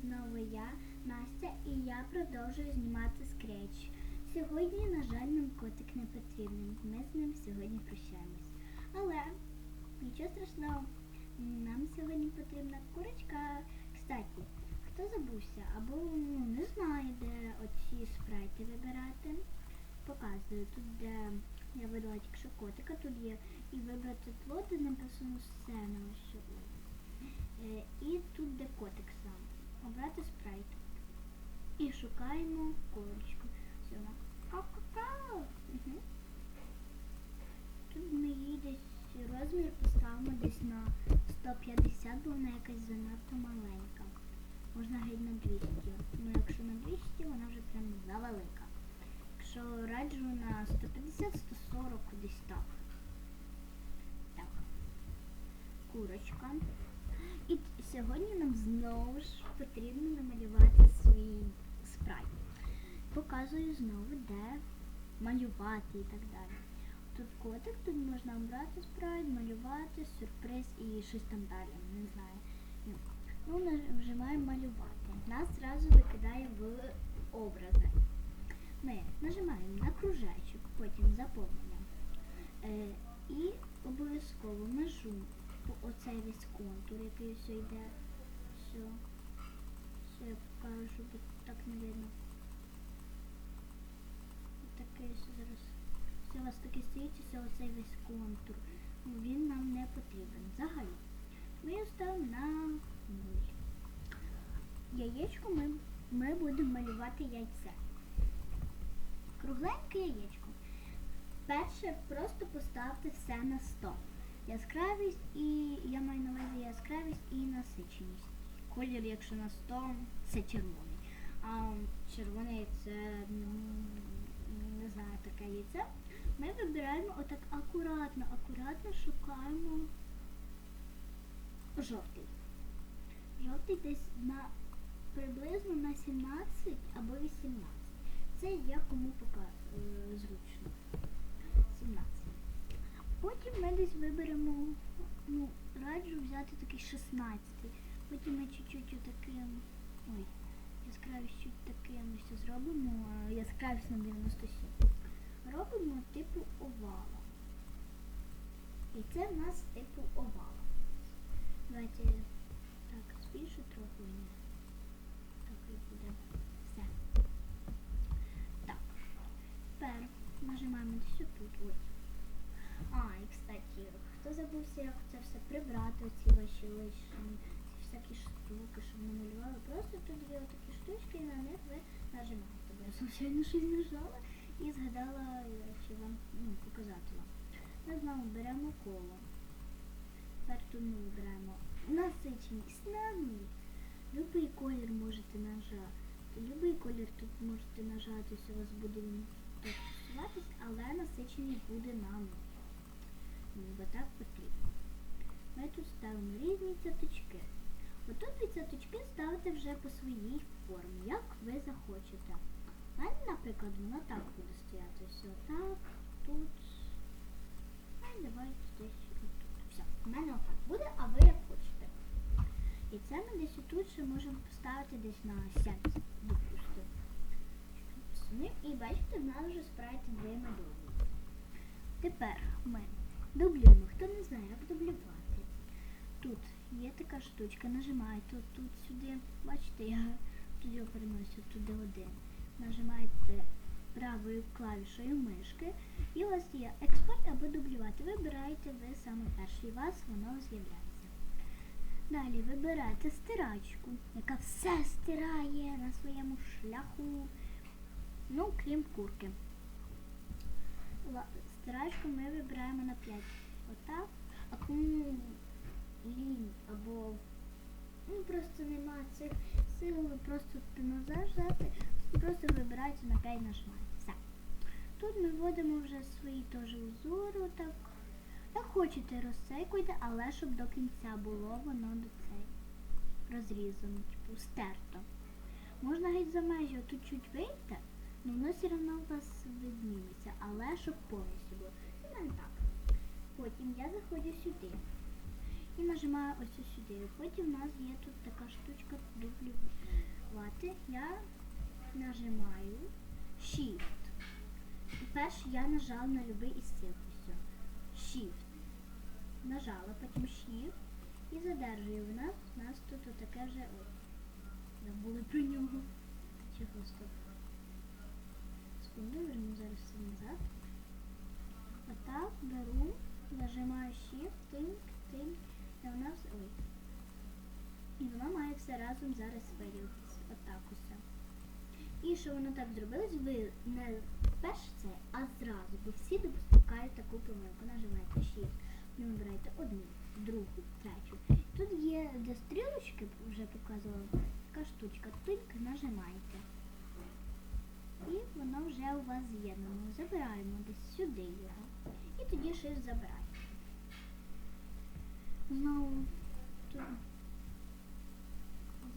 знову я, Настя, і я продовжую знімати скреч. Сьогодні, на жаль, нам котик не потрібен. Ми з ним сьогодні прощаємось. Але нічого страшного, нам сьогодні потрібна курочка. Кстати, хто забувся або ну, не знає, де оці спрайти вибирати, показую. Тут, де я видала тільки що котика, тут є і вибрати тло, де написано сцена. Е, І тут де котик сам. Обрати спрайт. І шукаємо вона ка-ка-ка. Мгм. Тут ми її десь розмір поставимо десь на 150, бо вона якась занадто маленька. Можна геть на 200. Ну якщо на 200, вона вже прям завелика. Якщо раджу на 150-140 десь так. Так. Курочка. І т- сьогодні нам знову ж потрібно намалювати свій спрайт. Показую знову, де малювати і так далі. Тут котик, тут можна обрати спрайт, малювати, сюрприз і щось там далі, не знаю. Ну, Ну, нажимаємо малювати. Нас зразу викидає в образи. Ми нажимаємо на кружечок, потім заповнення. Е, і обов'язково межу оцей весь контур, який все йде. Все. Я покажу, бо так не видно. Такий зараз. Все у вас таке стоїть, все оцей весь контур. Ну, Він нам не потрібен. Взагалі. Ми його ставимо на. Яєчко ми, ми будемо малювати яйце. Кругленьке яєчко. Перше просто поставте все на 100. Яскравість і я маю на увазі яскравість і насиченість. Колір, якщо на 100, це червоний. А червоне це ну, не знаю, таке яйце. Ми вибираємо отак акуратно, акуратно шукаємо жовтий. Жовтий десь на приблизно на 17 або 18. Це я кому пока е, зручно. 17. Потім ми десь виберемо, ну, раджу взяти такий 16. Потім ми чуть-чуть отаким, ой, яскравість чуть таким ось зробимо, яскравість на 97. Робимо типу овала. І це в нас типу овала. Давайте так, збільшу трохи. Ні. Так і буде. Все. Так. Тепер нажимаємо десь тут. Ось. А, і кстати, хто забувся, як це все прибрати, оці ваші лишні, всякі штуки, що ми малювали. Просто тут є такі штучки, і на них ви нажимаєте. Бо я звичайно щось нажала і згадала, чи вам ну, показати вам. Ми знову беремо коло. Тепер тут ми вибираємо насиченість на нуль. Любий колір можете нажати. Любий колір тут можете нажати, ось у вас буде він стосуватись, але насиченість буде на нуль. Ну, Бо так потрібно. Ми тут ставимо різні цяточки. Отут ви цяточки ставите вже по своїй формі, як ви захочете. У мене, наприклад, воно так буде стояти. Все так, тут. Ну, давайте десь отут. Все. У мене отак буде, а ви як хочете. І це ми десь тут ще можемо поставити десь на 70, допустимо. Ну, і бачите, в нас вже спрайт вимальований. Тепер ми дублюємо. Хто не знає, як дублювати. Тут є така штучка, нажимаєте тут сюди. Бачите, я тут його переносю туди один. Нажимаєте правою клавішою мишки і у вас є експорт або дублювати. Вибираєте ви саме перший, у вас воно з'являється. Далі вибираєте стирачку, яка все стирає на своєму шляху, ну, крім курки. Стирачку ми вибираємо на 5. Отак. нажимаємо. Тут ми вводимо вже свої теж узори. так. Як хочете, розсейкуйте, але щоб до кінця було воно до цей розрізано, типу стерто. Можна геть за межі тут чуть вийти, але воно все одно у вас видніється, але щоб повністю було. І мене так. Потім я заходжу сюди і нажимаю ось сюди. Потім в нас є тут така штучка дублювати. Я нажимаю. Shift. Перше я нажала на любий із цих ось. Shift. Нажала, потім Shift і задержую. Вона у нас тут таке вже... Забули про нього. Чого стоп. Що воно так зробилось, ви не перше це, а зразу, бо всі допускають таку помилку. Нажимаєте Shift, ви вибираєте одну, другу, третю. Тут є, де стрілочки вже показувала, така штучка. Тиньк нажимаєте. І воно вже у вас з'єднано. Забираємо десь сюди його. І тоді Shift забираєте. Знову тут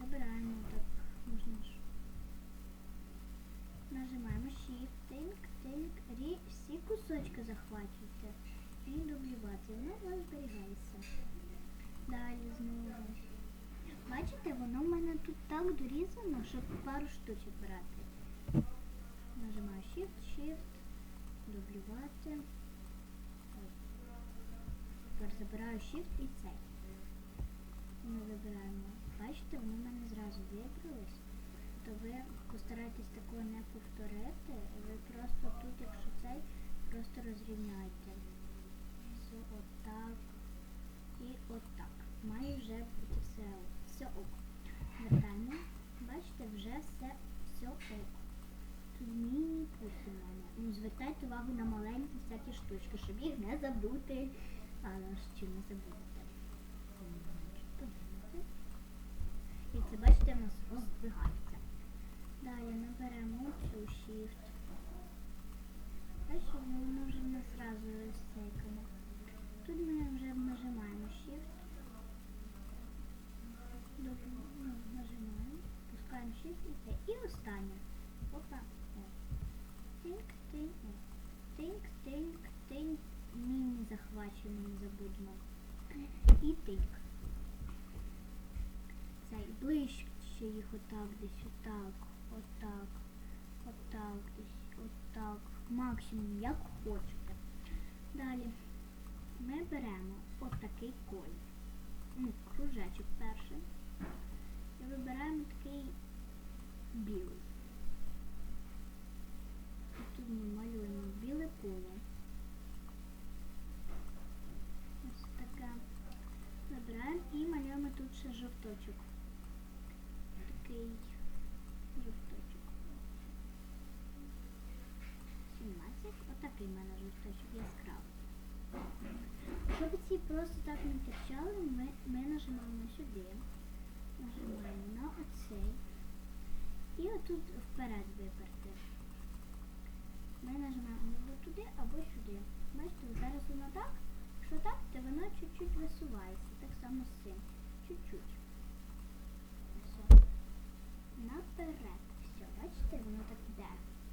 забираємо так, можна ж. Нажимаємо Shift, тинк, тинк, рі, всі кусочки захвачуйте і дублювати. Воно у вас зберігається. Далі знову. Бачите, воно в мене тут так дорізано, щоб пару штучок брати. Нажимаю Shift, Shift, дублювати. Тепер забираю Shift і цей. Ми вибираємо. Бачите, вони в мене зразу вибрались. То ви постарайтесь такого не повторити. Ви просто тут, якщо цей, просто розрівняйте. Все отак і отак. Має вже бути все ок. Все ок. Вертаємо. Бачите, вже все, все ок. Тут міні пусти в мене. Ну, звертайте увагу на маленькі всякі штучки, щоб їх не забути. Але ж чи не забудете. Подивіться. І це бачите, в нас роздвигається. Далі наберемо цю shift. Бачите, воно вже в нас зразу розсейкане. Тут ми вже нажимаємо shift. Добре, ну, нажимаємо, пускаємо shift і це. І останнє. Опа. О. Тинк, тинк, о. тинк, тинк, тинк. Міні захвачено, не забудьмо. Тинк. Цей ближче їх отак, десь отак, отак, отак, десь отак. Максимум, як хочете. Далі ми беремо отакий колір. Ну, кружечок перший. І вибираємо такий білий. І тут ми малюємо біле коло. Ось таке. Вибираємо і жовточок. Такий жовточок. 17. Отакий в мене жовточок яскравий. Щоб ці просто так не торчали, ми, ми нажимаємо сюди. Нажимаємо на оцей. І отут вперед виперти. Ми нажимаємо або туди, або сюди. Бачите, зараз воно так. Якщо так, то воно чуть-чуть висувається. Так само з цим. Чуть-чуть. Наперед. Все, бачите, воно так йде.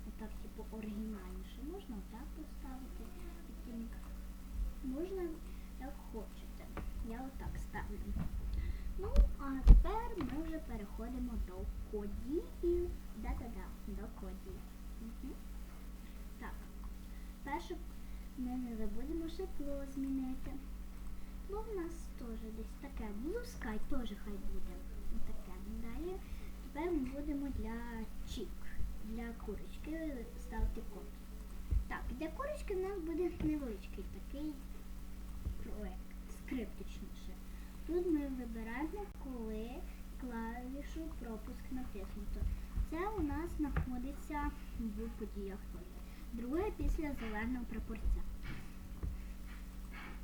Отак, типу, оригінальніше. Можна отак поставити. Тільки Можна як хочете. Я отак ставлю. Ну, а тепер ми вже переходимо до кодів. Да-да-да, до кодів. Угу. Так. Перше ми не забудемо тло змінити. Тло в нас теж десь таке. Blue Sky теж хай буде. Таке. Далі тепер ми будемо для чік, для курочки ставити код. Так, для курочки в нас буде невеличкий такий проект, скриптичніше. Тут ми вибираємо, коли клавішу пропуск натиснуто. Це у нас знаходиться в подіях. Друге після зеленого прапорця.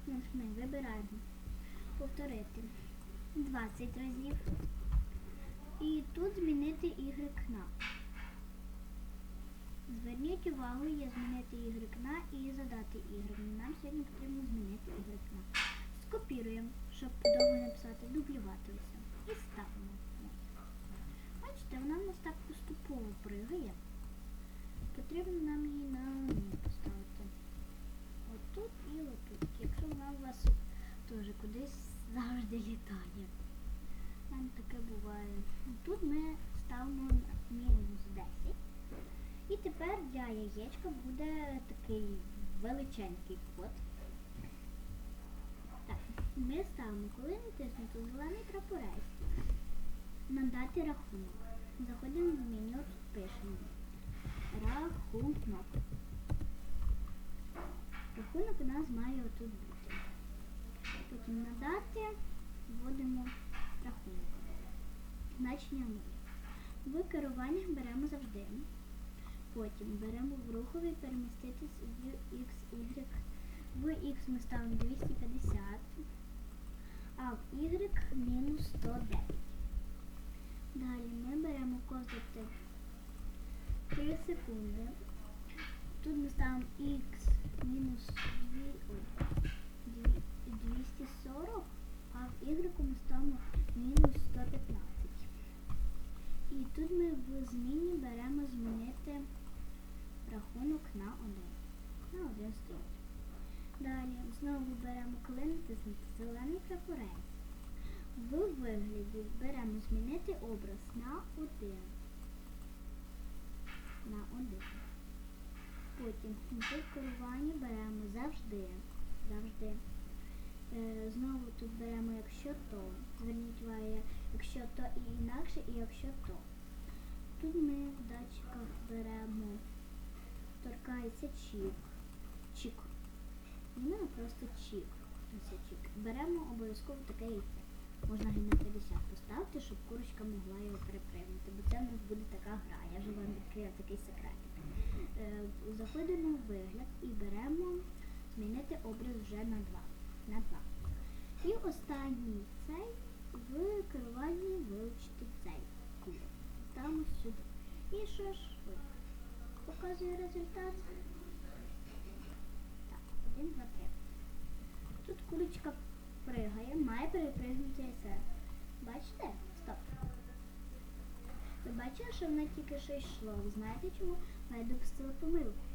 Ми вибираємо повторити 20 разів. І тут змінити Y на. Зверніть увагу, є змінити Y на і задати Y. Нам сьогодні потрібно змінити Y на. Скопіруємо, щоб довго написати, дублюватися. І ставимо. Бачите, вона в нас так поступово пригає. Потрібно нам її на одну поставити. Отут і отут. Якщо вона у вас теж кудись завжди літає. Нам таке буває. Тут ми ставимо мінус 10. І тепер для яєчка буде такий величенький код. Так, ми ставимо, коли натиснути зелений прапорець, надати рахунок. Заходимо в меню, пишемо рахунок. Рахунок у нас має отут бути. Потім надати вводимо рахунок. Значення 0. В керуваннях беремо завжди. Потім беремо в руховий переміститись в X, Y. В X ми ставимо 250, а в Y мінус 109. Далі ми беремо козати 3 секунди. Тут ми ставимо X мінус 2, ой, дві- 240, а в Y ми ставимо мінус 115. І тут ми в зміні беремо змінити на 1. На 1 стоїть. Далі знову беремо натиснути зелений прапорець. В вигляді беремо змінити образ на 1. На 1. Потім в керуванні беремо завжди. Завжди. Е, знову тут беремо якщо то. Зверніть увагу, якщо то і інакше, і якщо то. Тут ми в датчиках беремо, торкається чік. Чік. Не просто чік. Ось чік. Беремо обов'язково таке яйце. Можна і на 50 поставити, щоб курочка могла його перепригнути, бо це в нас буде така гра. Я вже вам відкрила такий секретик. Е, заходимо в вигляд і беремо змінити образ вже на 2. На 2. І останній цей в керуванні вилучити цей кубик. Ставимо сюди. І що ж показує результат? Так, 1, 2, 3. Тут курочка пригає, має перепригнути яйце. Бачите? Стоп. Ви бачили, що вона тільки що йшло. Ви знаєте чому? Вона допустила помилку.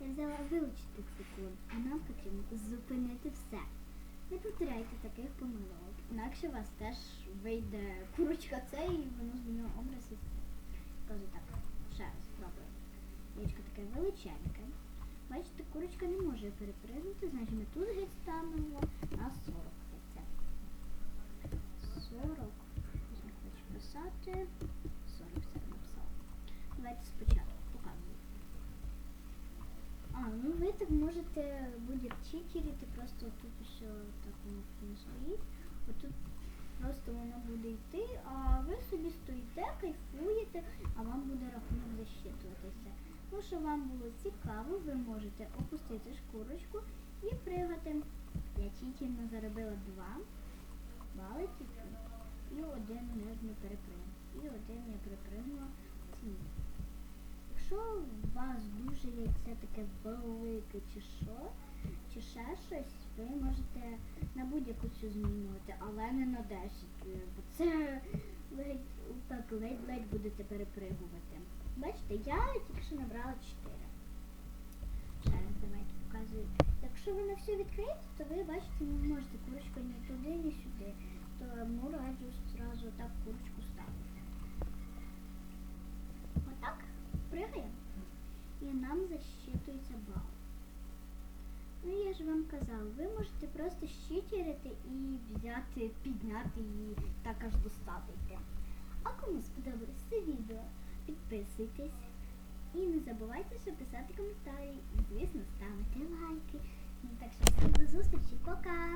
Я взяла вилучити цю секунд, а нам потрібно зупинити все. Не повторяйте таких помилок. Інакше у вас теж вийде курочка це і воно змінило образ і все. Кажу так, ще раз спробую. Яєчко таке величеньке. Бачите, курочка не може перепригнути, значить ми тут геть ставимо на 40 яйця. 40. Я хочу писати. 40 все написала. Давайте спочатку показую. А, ну ви так можете буде читерити, просто тут все так воно не стоїть. Отут просто воно буде йти, а ви собі стоїте, кайфуєте, а вам буде рахунок защитуватися. Ну, що вам було цікаво, ви можете опустити шкурочку і пригати. Я читерно заробила два бали тільки. І один не перепригнув. І один я перепригнула ці. Якщо у вас дуже яйце таке велике чи що, чи ще щось, ви можете на будь-яку цю змінювати, але не на 10, е, бо це ледь, так ледь-ледь будете перепригувати. Бачите, я тільки що набрала 4. Ще давайте показую. Якщо ви на все відкриєте, то ви бачите, не зможете курочку ні туди, ні сюди. Тому раджу зразу так курочку ставити. Отак пригає. І нам засчитується бал. Ну я ж вам казав, ви можете просто щитерити і взяти, підняти її так аж доставити. А кому сподобалось це відео, підписуйтесь і не забувайте ще писати коментарі. І, звісно, ставити лайки. Ну, так що всім до зустрічі. Пока!